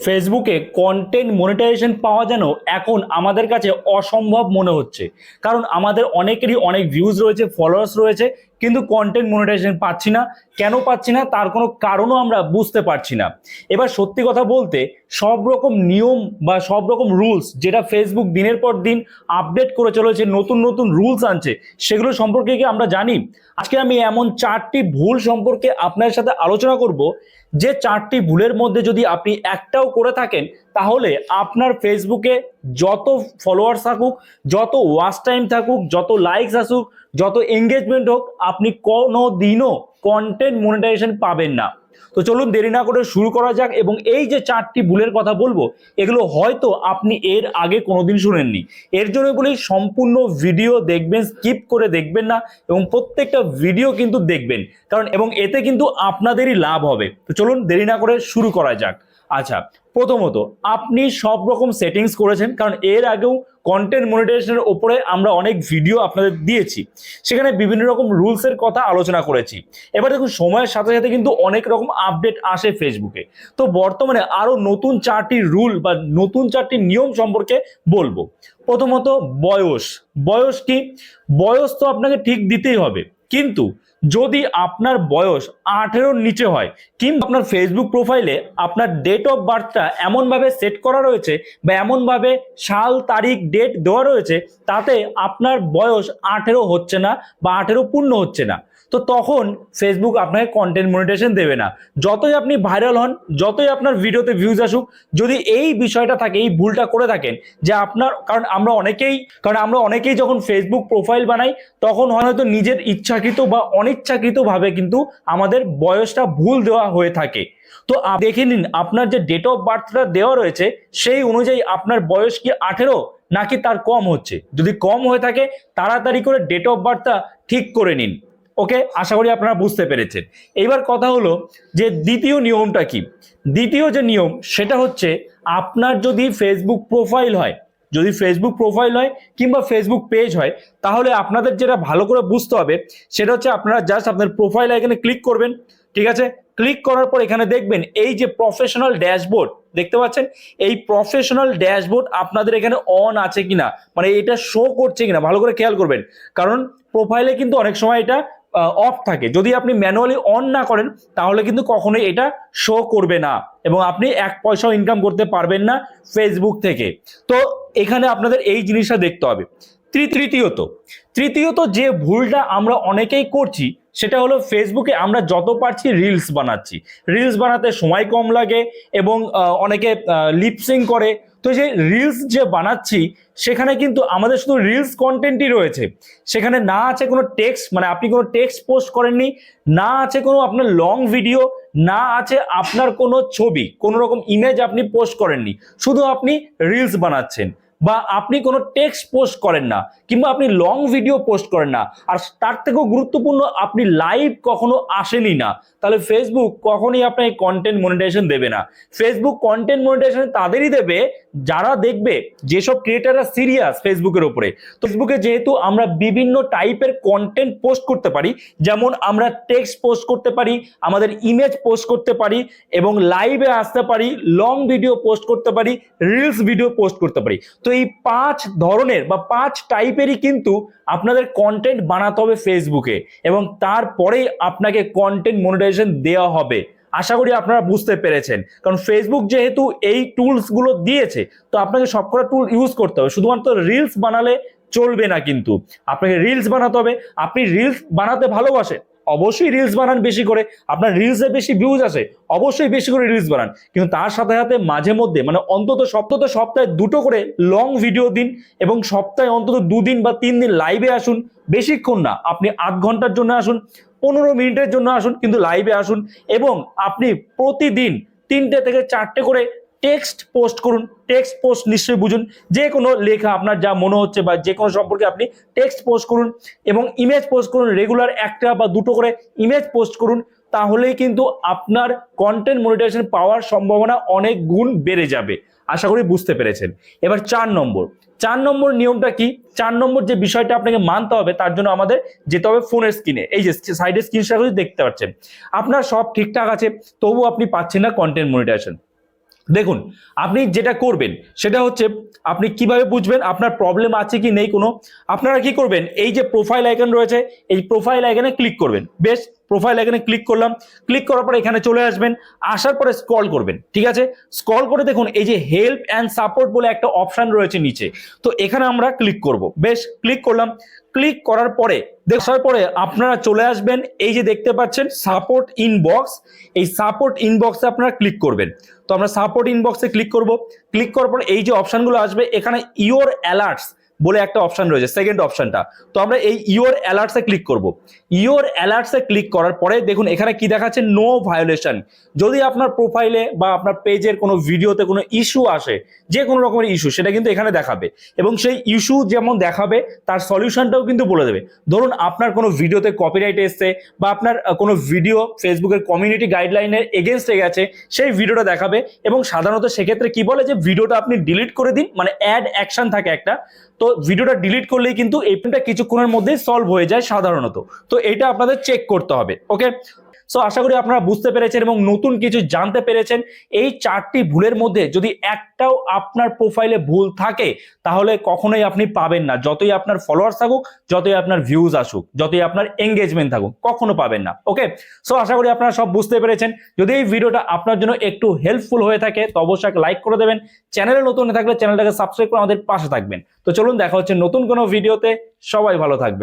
ফেসবুকে content monetization পাওয়া যেন এখন আমাদের কাছে অসম্ভব মনে হচ্ছে। কারণ আমাদের অনেকেরই অনেক ভিউজ রয়েছে ফলোয়ার্স রয়েছে কিন্তু কন্টেন্ট মনিটাইজেশন পাচ্ছি না। কেন পাচ্ছি না? তার কোনো কারণও আমরা বুঝতে পারছি না। এবার সত্যি কথা বলতে, সব রকম নিয়ম বা সব রকম রুলস যেটা ফেসবুক দিনের পর দিন আপডেট করে চলেছে, নতুন নতুন রুলস আনছে, সেগুলো সম্পর্কে কি আমরা জানি? আজকে আমি এমন চারটি ভুল সম্পর্কে আপনার সাথে আলোচনা করব, যে চারটি ভুলের মধ্যে যদি আপনি একটাও করে থাকেন তাহলে আপনার ফেসবুকে যত ফলোয়ার্স থাকুক, যত ওয়াচ টাইম থাকুক, যত লাইকস আসুক, যত এঙ্গেজমেন্ট হোক, আপনি কোনো দিনও কন্টেন্ট মনিটাইজেশন পাবেন না। তো চলুন দেরি না করে শুরু করা যাক এবং এই যে চারটি ভুলের কথা বলব, এগুলো হয়তো আপনি এর আগে কোনোদিন শুনেননি। এর জন্য বলি, সম্পূর্ণ ভিডিও দেখবেন স্কিপ করে দেখবেন না এবং প্রত্যেকটা ভিডিও কিন্তু দেখবেন। কারণ, এবং এতে কিন্তু আপনাদেরই লাভ হবে। তো চলুন দেরি না করে শুরু করা যাক। আচ্ছা প্রথমত, আপনি সব রকম সেটিংস করেছেন, কারণ এর আগেও কন্টেন্ট মনিটাইজেশনের ওপরে আমরা অনেক ভিডিও আপনাদের দিয়েছি। সেখানে বিভিন্ন রকম রুলসের কথা আলোচনা করেছি। এবার দেখুন, সময়ের সাথে সাথে কিন্তু অনেক রকম আপডেট আসে ফেসবুকে তো বর্তমানে আরও নতুন চারটি রুল বা নতুন চারটি নিয়ম সম্পর্কে বলব। প্রথমত, বয়স। বয়স কি? বয়স তো আপনাকে ঠিক দিতেই হবে। কিন্তু যদি আপনার বয়স আঠেরোর নিচে হয় কিংবা আপনার ফেসবুক প্রোফাইলে আপনার ডেট অফ বার্থটা এমনভাবে সেট করা রয়েছে বা এমনভাবে সাল, তারিখ ডেট দেওয়া রয়েছে, তাতে আপনার বয়স আঠেরো হচ্ছে না বা আঠেরো পূর্ণ হচ্ছে না। তো তখন ফেসবুক আপনাকে কন্টেন্ট মনিটেশন দেবে না। যতই আপনি ভাইরাল হন, যতই আপনার ভিডিওতে ভিউজ আসুক, যদি এই বিষয়টা থাকে, এই ভুলটা করে থাকেন যে আপনার, কারণ আমরা অনেকেই, কারণ আমরা অনেকেই যখন ফেসবুক প্রোফাইল বানাই, তখন হয়তো নিজের ইচ্ছাকৃত বা অনিচ্ছাকৃতভাবে কিন্তু আমাদের বয়সটা ভুল দেওয়া হয়ে থাকে। তো দেখে নিন, আপনার যে ডেট অফ বার্থটা দেওয়া রয়েছে, সেই অনুযায়ী আপনার বয়স কি আঠেরো নাকি তার কম হচ্ছে? যদি কম হয়ে থাকে, তাড়াতাড়ি করে ডেট অফ বার্থটা ঠিক করে নিন। ওকে আশা করি আপনারা বুঝতে পেরেছেন। এইবার কথা হলো যে দ্বিতীয় নিয়মটা কি? দ্বিতীয় যে নিয়ম, সেটা হচ্ছে আপনার যদি ফেসবুক প্রোফাইল হয় যদি ফেসবুক প্রোফাইল হয় কিংবা ফেসবুক পেজ হয়, তাহলে আপনাদের যেটা ভালো করে বুঝতে হবে, সেটা হচ্ছে আপনারা জাস্ট আপনার প্রোফাইল এখানে ক্লিক করবেন, ঠিক আছে? ক্লিক করার পর এখানে দেখবেন এই যে প্রফেশনাল ড্যাশবোর্ড দেখতে পাচ্ছেন? এই প্রফেশনাল ড্যাশবোর্ড আপনাদের এখানে অন আছে কিনা? মানে এটা শো করছে কিনা? ভালো করে খেয়াল করবেন। কারণ প্রোফাইলে কিন্তু অনেক সময় এটা অফ থাকে। যদি আপনি ম্যানুয়ালি অন না করেন, তাহলে কিন্তু কখনোই এটা শো করবে না এবং আপনি এক পয়সাও ইনকাম করতে পারবেন না ফেসবুক থেকে। তো এখানে আপনাদের এই জিনিসটা দেখতে হবে। তৃতীয়ত তৃতীয়ত যে ভুলটা আমরা অনেকেই করছি, সেটা হলো ফেসবুকে আমরা যত পারছি রিলস বানাচ্ছি। রিলস বানাতে সময় কম লাগে এবং অনেকে লিপসিং করে। তো যে রিলস যে বানাচ্ছি, সেখানে কিন্তু আমাদের শুধু রিলস কন্টেন্টই রয়েছে। সেখানে না আছে কোনো টেক্সট মানে আপনি কোনো টেক্সট পোস্ট করেননি, না আছে কোনো আপনার লং ভিডিও না আছে আপনার কোনো ছবি, কোনো রকম ইমেজ আপনি পোস্ট করেননি। শুধু আপনি রিলস বানাচ্ছেন বা আপনি কোনো টেক্সট পোস্ট করেন না, কিংবা আপনি লং ভিডিও পোস্ট করেন না। আর তার থেকেও গুরুত্বপূর্ণ, আপনি লাইভ কখনো আসেনি না। তাহলে ফেসবুক কখনই আপনাকে কন্টেন্ট মনিটাইজেশন দেবে না। ফেসবুক কন্টেন্ট মনিটাইজেশন তাদেরই দেবে যারা দেখবে যেসব ক্রিয়েটাররা সিরিয়াস ফেসবুকের উপরে তো ফেসবুকে যেহেতু আমরা বিভিন্ন টাইপের কন্টেন্ট পোস্ট করতে পারি, যেমন আমরা টেক্সট পোস্ট করতে পারি, আমাদের ইমেজ পোস্ট করতে পারি, এবং লাইভে আসতে পারি লং ভিডিও পোস্ট করতে পারি রিলস ভিডিও পোস্ট করতে পারি। তো এই পাঁচ ধরনের বা পাঁচ টাইপেরই কিন্তু আপনাদের কন্টেন্ট বানাতে হবে ফেসবুকে এবং তারপরে আপনাকে কন্টেন্ট মনিটাইজেশন দেওয়া হবে। আশা করি আপনারা বুঝতে পেরেছেন। কারণ ফেসবুক যেহেতু এই টুলসগুলো দিয়েছে, তো আপনাকে সবকটা টুল ইউজ করতে হবে। শুধুমাত্র রিলস বানালে চলবে না কিন্তু। আপনাকে রিলস বানাতে হবে। আপনি রিলস বানাতে ভালোবাসেন, অবশ্যই রিলস বানান বেশি করে। আপনার রিলসে বেশি ভিউজ আসে, অবশ্যই বেশি করে রিলস বানান। কিন্তু তার সাথে সাথে মাঝে মধ্যে মানে অন্তত সপ্তাহ সপ্তাহে দুটো করে লং ভিডিও দিন এবং সপ্তাহে অন্তত দুদিন বা তিন দিন লাইভে আসুন। বেশিক্ষণ না, আপনি আধ ঘণ্টার জন্য আসুন। পনেরো মিনিটের জন্য আসুন, কিন্তু লাইভে আসুন এবং আপনি প্রতিদিন তিনটে থেকে চারটে করে টেক্সট পোস্ট করুন টেক্সট পোস্ট নিশ্চয়ই বুঝুন, যে কোনো লেখা আপনার যা মনে হচ্ছে বা যে কোনো সম্পর্কে আপনি টেক্সট পোস্ট করুন এবং ইমেজ পোস্ট করুন রেগুলার একটা বা দুটো করে ইমেজ পোস্ট করুন তাহলেই কিন্তু আপনার কন্টেন্ট মনিটাইজেশন পাওয়ার সম্ভাবনা অনেক গুণ বেড়ে যাবে। আশা করি বুঝতে পেরেছেন। এবার চার নম্বর। চার নম্বর নিয়মটা কি? চার নম্বর যে বিষয়টা আপনাকে মানতে হবে, তার জন্য আমাদের যেতে হবে ফোনের স্ক্রিনে এই যে সাইডের স্ক্রিনশট দেখতে পাচ্ছেন। আপনার সব ঠিকঠাক আছে তবু আপনি পাচ্ছেন না কন্টেন্ট মনিটাইজেশন দেখুন, আপনি যেটা করবেন, সেটা হচ্ছে আপনি কীভাবে বুঝবেন আপনার প্রবলেম আছে কি নেই কোনো? আপনারা কি করবেন, এই যে প্রোফাইল আইকন রয়েছে, এই প্রোফাইল আইকনে ক্লিক করবেন। বেশ প্রোফাইল আইকনে ক্লিক করলাম। ক্লিক করার পরে এখানে চলে আসবেন, আসার পরে স্ক্রল করবেন, ঠিক আছে? স্ক্রল করে দেখুন, এই যে হেল্প অ্যান্ড সাপোর্ট বলে একটা অপশন রয়েছে নিচে। তো এখানে আমরা ক্লিক করব। বেশ ক্লিক করলাম। ক্লিক করার পরে দেখার পরে আপনারা চলে আসবেন, এই যে দেখতে পাচ্ছেন সাপোর্ট ইনবক্স এই সাপোর্ট ইনবক্সে আপনারা ক্লিক করবেন। তো আমরা সাপোর্ট ইনবক্সে ক্লিক করব। ক্লিক করার পর এই যে অপশানগুলো আসবে, এখানে ইওর অ্যালার্টস বলে একটা অপশন রয়েছে সেকেন্ড অপশনটা তো আমরা এই ইওর অ্যালার্টসে ক্লিক করব। ইওর অ্যালার্টসে ক্লিক করার পরে দেখুন, এখানে কি দেখাচ্ছে? নো ভায়োলেশন যদি আপনার প্রোফাইলে বা আপনার পেজের কোনো ভিডিওতে কোনো ইস্যু আসে, যে কোনো রকমের ইস্যু সেটা কিন্তু এখানে দেখাবে। এবং সেই ইস্যু যেমন দেখাবে, তার সলিউশনটাও কিন্তু বলে দেবে। ধরুন, আপনার কোনো ভিডিওতে কপিরাইট এসছে বা আপনার কোনো ভিডিও ফেসবুকের কমিউনিটি গাইডলাইনের এগেনস্টে গেছে, সেই ভিডিওটা দেখাবে। এবং সাধারণত সেক্ষেত্রে কি বলে? যে ভিডিওটা আপনি ডিলিট করে দিন মানে অ্যাড অ্যাকশন থাকে একটা। তো ভিডিওটা ডিলিট করলেই কিন্তু এই পেনটা কিছুক্ষণের মধ্যেই সলভ হয়ে যায় সাধারণত। তো এটা আপনাদের চেক করতে হবে ওকে সো আশা করি আপনারা বুঝতে পেরেছেন এবং নতুন কিছু জানতে পেরেছেন। এই চারটি ভুলের মধ্যে যদি একটাও আপনার প্রোফাইলে ভুল থাকে, তাহলে কখনোই আপনি পাবেন না। যতই আপনার ফলোয়ার্স থাকুক, যতই আপনার ভিউজ আসুক, যতই আপনার এঙ্গেজমেন্ট থাকুক, কখনো পাবেন না। ওকে সো আশা করি আপনারা সব বুঝতে পেরেছেন। যদি এই ভিডিওটা আপনার জন্য একটু হেল্পফুল হয়ে থাকে, তো অবশ্যই লাইক করে দেবেন। চ্যানেলে নতুন থাকলে চ্যানেলটাকে সাবস্ক্রাইব করে আমাদের পাশে থাকবেন। তো চলুন, দেখা হচ্ছে নতুন কোনো ভিডিওতে সবাই ভালো থাকবে